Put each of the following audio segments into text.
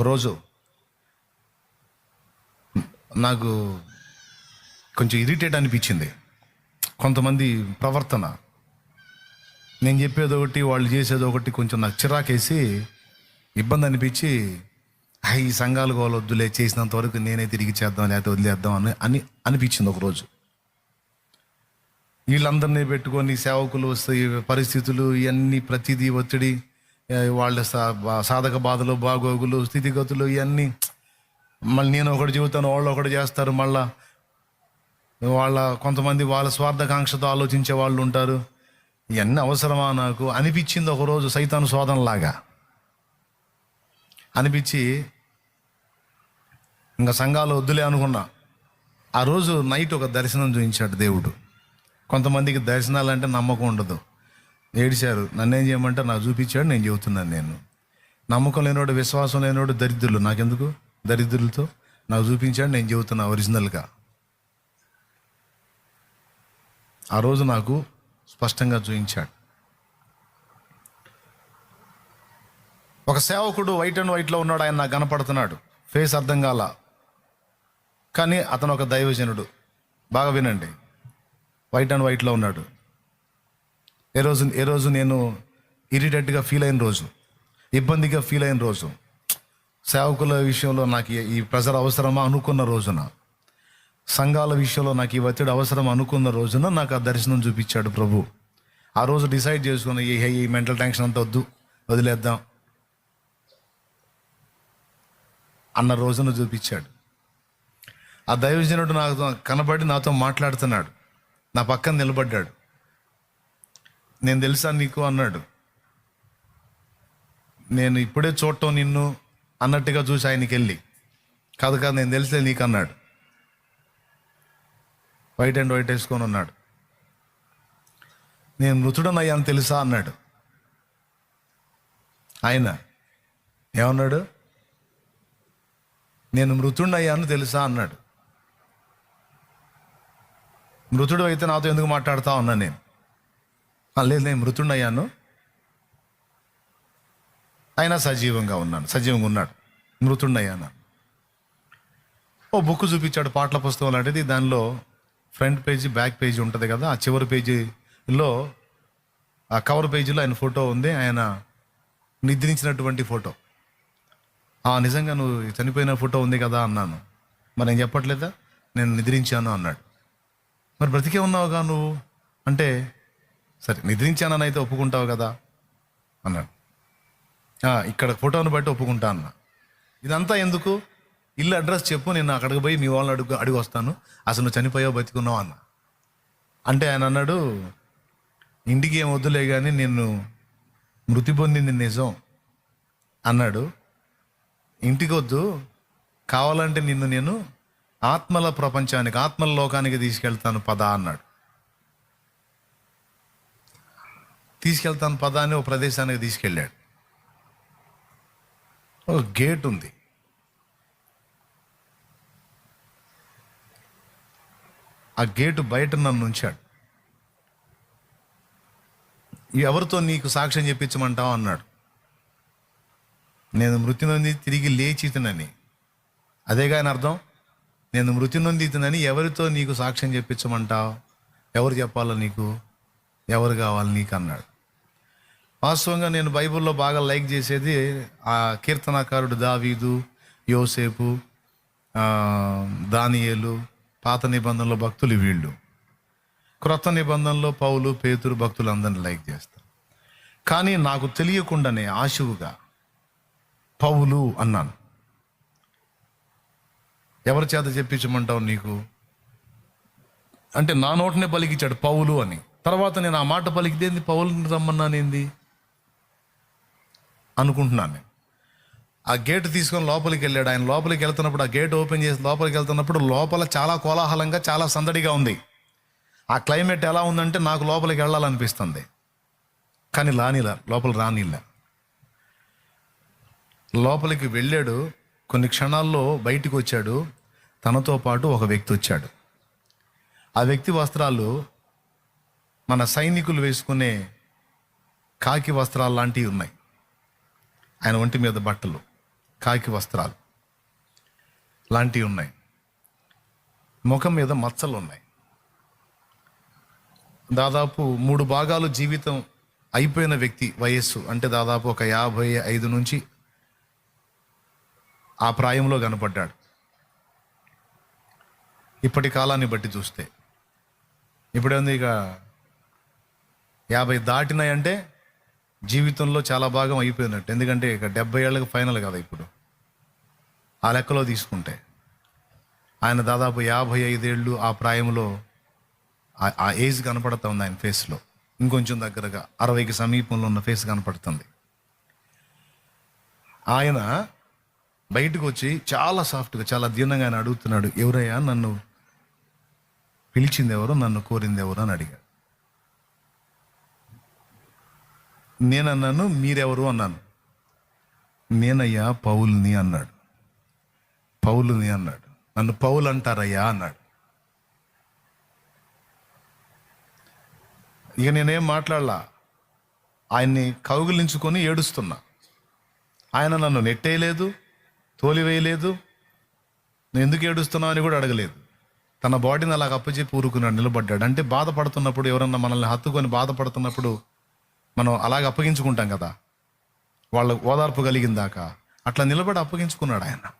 ఒకరోజు నాకు కొంచెం ఇరిటేట్ అనిపించింది. కొంతమంది ప్రవర్తన. నేను చెప్పేది ఒకటి వాళ్ళు చేసేది ఒకటి కొంచెం నాకు చిరాకేసి ఇబ్బంది అనిపించి "హై, ఈ సంఘాలు వాళ్ళు వద్దులే చేసినంత వరకు నేనే తిరిగి చేద్దాం లేకపోతే వదిలేద్దాం అని అని అనిపించింది ఒకరోజు. వీళ్ళందరినీ పెట్టుకొని సేవకులు వస్తే పరిస్థితులు ఇవన్నీ ప్రతిదీ ఒత్తిడి. వాళ్ళ సా- బా- సాధక బాధలు బాగోగులు స్థితిగతులు ఇవన్నీ మళ్ళీ నేను ఒకటి చెబుతాను వాళ్ళు ఒకటి చేస్తారు మళ్ళా వాళ్ళ కొంతమంది వాళ్ళ స్వార్థకాంక్షతో ఆలోచించే వాళ్ళు ఉంటారు. ఇవన్నీ అవసరమా నాకు? అనిపించింది ఒకరోజు సైతాను శోధనలాగా. అనిపించి ఇంకా సంఘాలు వద్దులే అనుకున్నా. ఆ రోజు నైట్ ఒక దర్శనం చూపించాడు దేవుడు. కొంతమందికి దర్శనాలు అంటే నమ్మకం ఉండదు. ఏడిశారు. నన్నేం చేయమంటే నాకు చూపించాడు నేను చెబుతున్నాను నేను. నమ్మకం లేనివాడు విశ్వాసం లేనివాడు దరిద్రులు. నాకెందుకు? దరిద్రులతో నాకు చూపించాడు నేను చెబుతున్నా ఒరిజినల్గా. ఆ రోజు నాకు స్పష్టంగా చూపించాడు. ఒక సేవకుడు వైట్ అండ్ వైట్లో ఉన్నాడు ఆయన నాకు కనపడుతున్నాడు. ఫేస్ అర్థం కాల. కానీ అతను ఒక దైవజనుడు. బాగా వినండి. వైట్ అండ్ వైట్లో ఉన్నాడు. ఏ రోజు ఏ రోజు నేను ఇరిటేట్గా ఫీల్ అయిన రోజు ఇబ్బందిగా ఫీల్ అయిన రోజు సేవకుల విషయంలో నాకు ఈ- ఈ ప్రెజర్ అవసరమా అనుకున్న రోజున సంఘాల విషయంలో నాకు ఈ ఒత్తిడి అవసరం అనుకున్న రోజున నాకు ఆ దర్శనం చూపించాడు ప్రభు. ఆ రోజు డిసైడ్ చేసుకున్న ఈ ఈ మెంటల్ టెన్షన్ అంతా వద్దు వదిలేద్దాం అన్న రోజున చూపించాడు. ఆ దైవజనుడు నాతో కనబడి నాతో మాట్లాడుతున్నాడు. నా పక్కన నిలబడ్డాడు. నేను తెలుసా నీకు అన్నాడు. నేను ఇప్పుడే చూడటం నిన్ను అన్నట్టుగా చూసి ఆయనకి వెళ్ళి కాదు కాదు నేను తెలిసే నీకు అన్నాడు. వైట్ అండ్ వైట్ వేసుకొని ఉన్నాడు. నేను మృతుడనయ్యాను తెలుసా అన్నాడు. ఆయన ఏమన్నాడు? నేను మృతుడనయ్యాను తెలుసా అన్నాడు. మృతుడు అయితే నాతో ఎందుకు మాట్లాడుతా ఉన్నా నేను? లేదు నేను మృతుండయ్యాను. అయినా సజీవంగా ఉన్నాను సజీవంగా ఉన్నాడు. మృతుండయ్యాను. ఓ బుక్ చూపించాడు పాటల పుస్తకం లాంటిది. దానిలో ఫ్రంట్ పేజీ బ్యాక్ పేజీ ఉంటుంది కదా ఆ చివరి పేజీలో ఆ కవర్ పేజీలో ఆయన ఫోటో ఉంది. ఆయన నిద్రించినటువంటి ఫోటో. ఆ నిజంగా నువ్వు చనిపోయిన ఫోటో ఉంది కదా అన్నాను. మరి నేను చెప్పట్లేదా? నేను నిద్రించాను అన్నాడు. మరి బ్రతికే ఉన్నావుగా నువ్వు? అంటే సరే నిద్రించానని అయితే ఒప్పుకుంటావు కదా? అన్నాడు. ఇక్కడ ఫోటోను బట్టి ఒప్పుకుంటా అన్న. ఇదంతా ఎందుకు? ఇల్లు అడ్రస్ చెప్పు నేను అక్కడికి పోయి మీ వాళ్ళని అడుగు అడిగి వస్తాను. అసలు నువ్వు చనిపోయావు బతికున్నావు అన్న. అంటే ఆయన అన్నాడు ఇంటికి ఏం వద్దులే కానీ నేను మృతి పొందింది నిజం. అన్నాడు ఇంటికి వద్దు. కావాలంటే నిన్ను నేను ఆత్మల ప్రపంచానికి ఆత్మల లోకానికి తీసుకెళ్తాను పద అన్నాడు. తీసుకెళ్తాను పదాన్ని అని ఒక ప్రదేశానికి తీసుకెళ్ళాడు. ఒక గేట్ ఉంది. ఆ గేటు బయట నన్ను ఉంచాడు. ఎవరితో నీకు సాక్ష్యం చెప్పించమంటావు అన్నాడు. నేను మృతి నొంది తిరిగి లేచితనని. అదేగా ఆయన అర్థం? నేను మృతి నొందితనని ఎవరితో నీకు సాక్ష్యం చెప్పించమంటావు? ఎవరు చెప్పాలో నీకు? ఎవరు కావాలి నీకు అన్నాడు. వాస్తవంగా నేను బైబిల్లో బాగా లైక్ చేసేది ఆ కీర్తనాకారుడు దావీదు యోసేపు దానియేలు పాత నిబంధనలో భక్తులు వీళ్ళు. క్రొత్త నిబంధనలో పౌలు పేతురు భక్తులు అందరిని లైక్ చేస్తారు. కానీ నాకు తెలియకుండానే ఆశువుగా పౌలు అన్నాను. ఎవరి చేత చెప్పించమంటావు నీకు? అంటే నా నోటనే పలికిచ్చాడు పౌలు అని. తర్వాత నేను ఆ మాట పలికితేంది పౌలుని రమ్మన్నానేంది అనుకుంటున్నాను నేను. ఆ గేట్ తీసుకొని లోపలికి వెళ్ళాడు. ఆయన లోపలికి వెళ్తున్నప్పుడు ఆ గేట్ ఓపెన్ చేసి లోపలికి వెళ్తున్నప్పుడు లోపల చాలా కోలాహలంగా చాలా సందడిగా ఉంది. ఆ క్లైమేట్ ఎలా ఉందంటే నాకు లోపలికి వెళ్ళాలనిపిస్తుంది. కానీ రానిలా లోపల రానిలా. లోపలికి వెళ్ళాడు. కొన్ని క్షణాల్లో బయటికి వచ్చాడు. తనతో పాటు ఒక వ్యక్తి వచ్చాడు. ఆ వ్యక్తి వస్త్రాలు మన సైనికులు వేసుకునే కాకి వస్త్రాలు లాంటివి ఉన్నాయి. ఆయన ఒంటి మీద బట్టలు కాకి వస్త్రాలు లాంటివి ఉన్నాయి. ముఖం మీద మచ్చలు ఉన్నాయి. దాదాపు మూడు భాగాలు జీవితం అయిపోయిన వ్యక్తి వయస్సు అంటే దాదాపు ఒక యాభై ఐదు నుంచి ఆ ప్రాయంలో కనపడ్డాడు. ఇప్పటి కాలాన్ని బట్టి చూస్తే. ఇప్పుడేంది ఇక యాభై దాటినాయంటే జీవితంలో చాలా భాగం అయిపోయినట్టు. ఎందుకంటే ఇక డెబ్బై ఏళ్ళకి ఫైనల్ కదా ఇప్పుడు. ఆ లెక్కలో తీసుకుంటే. ఆయన దాదాపు యాభై ఐదేళ్ళు ఆ ప్రాయంలో ఆ- ఆ ఏజ్ కనపడుతూ ఉంది ఆయన ఫేస్లో ఇంకొంచెం దగ్గరగా అరవైకి సమీపంలో ఉన్న ఫేస్ కనపడుతుంది. ఆయన బయటకు వచ్చి చాలా సాఫ్ట్గా చాలా దీనంగా ఆయన అడుగుతున్నాడు ఎవరయ్యా నన్ను పిలిచింది ఎవరు? నన్ను కోరింది ఎవరు? అని అడిగాడు. నేనన్నాను మీరెవరు? అన్నాను. నేనయ్యా పౌల్ని అన్నాడు. పౌలుని అన్నాడు. నన్ను పౌలు అంటారయ్యా అన్నాడు. ఇక నేనేం మాట్లాడలా? ఆయన్ని కౌగిలించుకొని ఏడుస్తున్నా. ఆయన నన్ను నెట్టేయలేదు తోలివేయలేదు. నేను ఎందుకు ఏడుస్తున్నావు అని కూడా అడగలేదు. తన బాడీని అలాగ అప్పచెప్పి ఊరుకున్నాడు నిలబడ్డాడు. అంటే బాధపడుతున్నప్పుడు ఎవరన్నా మనల్ని హత్తుకొని బాధపడుతున్నప్పుడు మనం అలాగ అప్పగించుకుంటాం కదా. వాళ్ళ ఓదార్పు కలిగిందాక అట్లా నిలబడి అప్పగించుకున్నాడు ఆయన.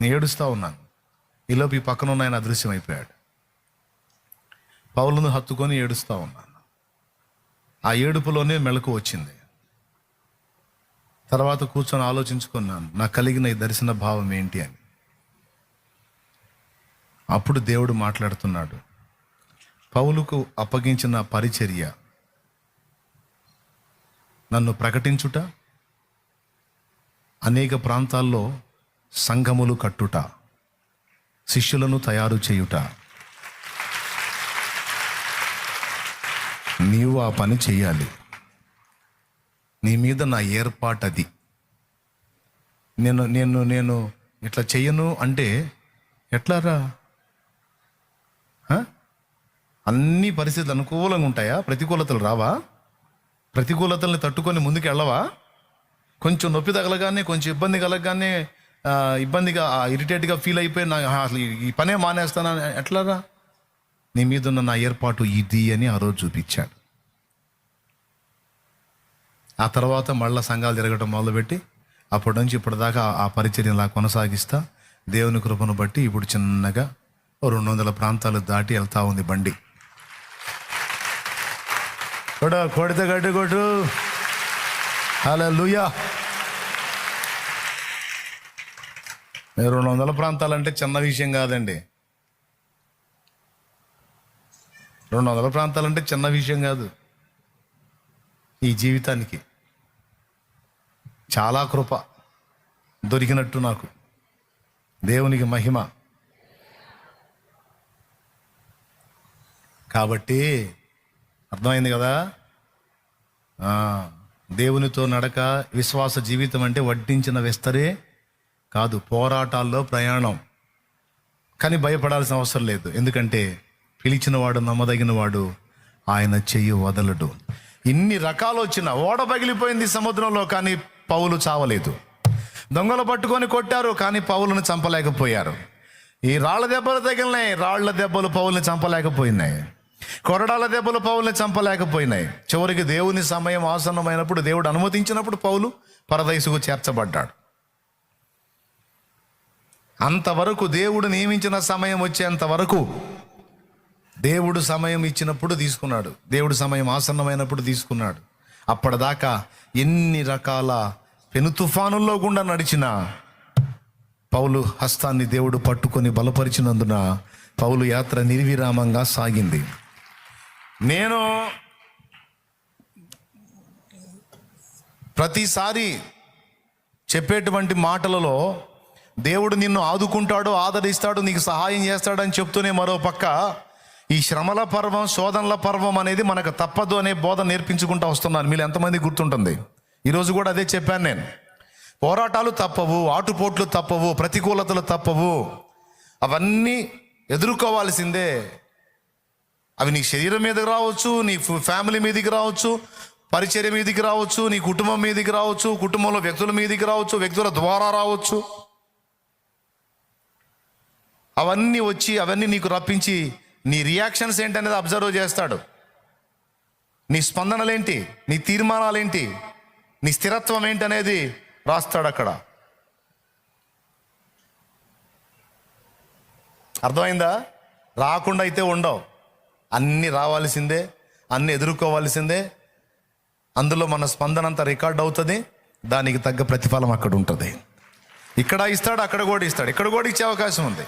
నేను ఏడుస్తూ ఉన్నాను. ఈలోపు ఈ పక్కన ఉన్న ఆయన అదృశ్యం అయిపోయాడు పౌలను హత్తుకొని ఏడుస్తూ ఉన్నాను. ఆ ఏడుపులోనే మెలకు వచ్చింది. తర్వాత కూర్చొని ఆలోచించుకున్నాను నాకు కలిగిన ఈ దర్శన భావం ఏంటి అని. అప్పుడు దేవుడు మాట్లాడుతున్నాడు పౌలుకు అప్పగించిన పరిచర్య నన్ను ప్రకటించుట అనేక ప్రాంతాల్లో సంఘములు కట్టుట శిష్యులను తయారు చేయుట. నీవు ఆ పని చేయాలి. నీ మీద నా ఏర్పాటు అది నేను నేను నేను ఇట్లా చెయ్యను అంటే ఎట్లారా? అన్ని పరిస్థితులు అనుకూలంగా ఉంటాయా? ప్రతికూలతలు రావా? ప్రతికూలతల్ని తట్టుకొని ముందుకు వెళ్ళవా? కొంచెం నొప్పి తగలగానే కొంచెం ఇబ్బంది కలగగానే ఇబ్బందిగా ఇరిటేట్గా ఫీల్ అయిపోయి నా అసలు ఈ- పనే మానేస్తానని ఎట్లారా? నీ మీద ఉన్న నా ఏర్పాటు ఇది అని ఆ రోజు చూపించాడు. ఆ తర్వాత మళ్ళా సంఘాలు తిరగటం మొదలుపెట్టి అప్పటి నుంచి ఇప్పటిదాకా ఆ- ఆ పరిచర్య ఇలా కొనసాగిస్తా దేవుని కృపను బట్టి ఇప్పుడు చిన్నగా రెండు వందల ప్రాంతాలు దాటి వెళ్తా ఉంది బండి. కూడా కొడితే గడ్డి కొట్టు. అలా లూయా రెండు వందల ప్రాంతాలంటే చిన్న విషయం కాదండి. రెండు వందల ప్రాంతాలంటే చిన్న విషయం కాదు. ఈ జీవితానికి చాలా కృప దొరికినట్టు నాకు. దేవునికి మహిమ. కాబట్టి అర్థమైంది కదా? దేవునితో నడక విశ్వాస జీవితం అంటే వడ్డించిన విస్తరే కాదు పోరాటాల్లో ప్రయాణం. కానీ భయపడాల్సిన అవసరం లేదు. ఎందుకంటే పిలిచినవాడు నమ్మదగినవాడు ఆయన చెయ్యి వదలడు. ఇన్ని రకాలు వచ్చిన ఓడ పగిలిపోయింది సముద్రంలో కానీ పౌలు చావలేదు. దొంగలు పట్టుకొని కొట్టారు కానీ పౌలను చంపలేకపోయారు. ఈ రాళ్ళ దెబ్బలు తగిలినాయి రాళ్ళ దెబ్బలు పౌల్ని చంపలేకపోయినాయి. కొరడాల దెబ్బలు పౌల్ని చంపలేకపోయినాయి. చివరికి దేవుని సమయం ఆసన్నమైనప్పుడు దేవుడు అనుమతించినప్పుడు పౌలు పరదైసుకు చేర్చబడ్డాడు. అంతవరకు దేవుడు నియమించిన సమయం వచ్చేంత వరకు దేవుడు సమయం ఇచ్చినప్పుడు తీసుకున్నాడు. దేవుడు సమయం ఆసన్నమైనప్పుడు తీసుకున్నాడు. అప్పటిదాకా ఎన్ని రకాల పెను తుఫానుల్లో గుండా నడిచిన పౌలు హస్తాన్ని దేవుడు పట్టుకొని బలపరిచినందున పౌలు యాత్ర నిర్విరామంగా సాగింది. నేను ప్రతిసారి చెప్పేటువంటి మాటలలో దేవుడు నిన్ను ఆదుకుంటాడు ఆదరిస్తాడు నీకు సహాయం చేస్తాడని చెప్తూనే మరో పక్క ఈ శ్రమల పర్వం శోధనల పర్వం అనేది మనకు తప్పదు అనే బోధ నేర్పించుకుంటూ వస్తున్నాను. మీరు ఎంతమంది గుర్తుంటుంది? ఈరోజు కూడా అదే చెప్పాను నేను. పోరాటాలు తప్పవు ఆటుపోట్లు తప్పవు ప్రతికూలతలు తప్పవు. అవన్నీ ఎదుర్కోవాల్సిందే అవి నీ శరీరం మీదకి రావచ్చు నీ ఫ్యామిలీ మీదకి రావచ్చు పరిచర్య మీదికి రావచ్చు నీ కుటుంబం మీదికి రావచ్చు కుటుంబంలో వ్యక్తుల మీదికి రావచ్చు వ్యక్తుల ద్వారా రావచ్చు. అవన్నీ వచ్చి అవన్నీ నీకు రప్పించి నీ రియాక్షన్స్ ఏంటనేది అబ్జర్వ్ చేస్తాడు. నీ స్పందనలేంటి? నీ తీర్మానాలేంటి? నీ స్థిరత్వం ఏంటనేది రాస్తాడు అక్కడ. అర్థమైందా? రాకుండా అయితే ఉండవు. అన్నీ రావాల్సిందే అన్నీ ఎదుర్కోవాల్సిందే. అందులో మన స్పందన అంతా రికార్డ్ అవుతుంది దానికి తగ్గ ప్రతిఫలం అక్కడ ఉంటుంది. ఇక్కడ ఇస్తాడు అక్కడ కూడా ఇస్తాడు. ఇక్కడ కూడా ఇచ్చే అవకాశం ఉంది.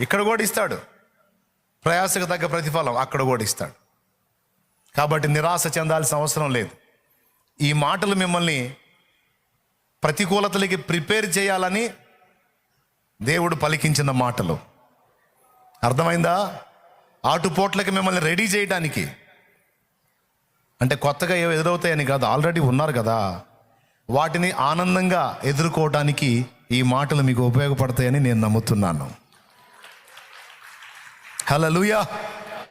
ఇక్కడ కూడా ఇస్తాడు. ప్రయాసకు తగ్గ ప్రతిఫలం అక్కడ కూడా ఇస్తాడు. కాబట్టి నిరాశ చెందాల్సిన అవసరం లేదు. ఈ మాటలు మిమ్మల్ని ప్రతికూలతలకి ప్రిపేర్ చేయాలని దేవుడు పలికించిన మాటలు. అర్థమైందా? ఆటుపోట్లకి మిమ్మల్ని రెడీ చేయడానికి అంటే కొత్తగా ఏవో ఎదురవుతాయని కాదు ఆల్రెడీ ఉన్నారు కదా. వాటిని ఆనందంగా ఎదుర్కోవడానికి ఈ మాటలు మీకు ఉపయోగపడతాయని నేను నమ్ముతున్నాను. హలో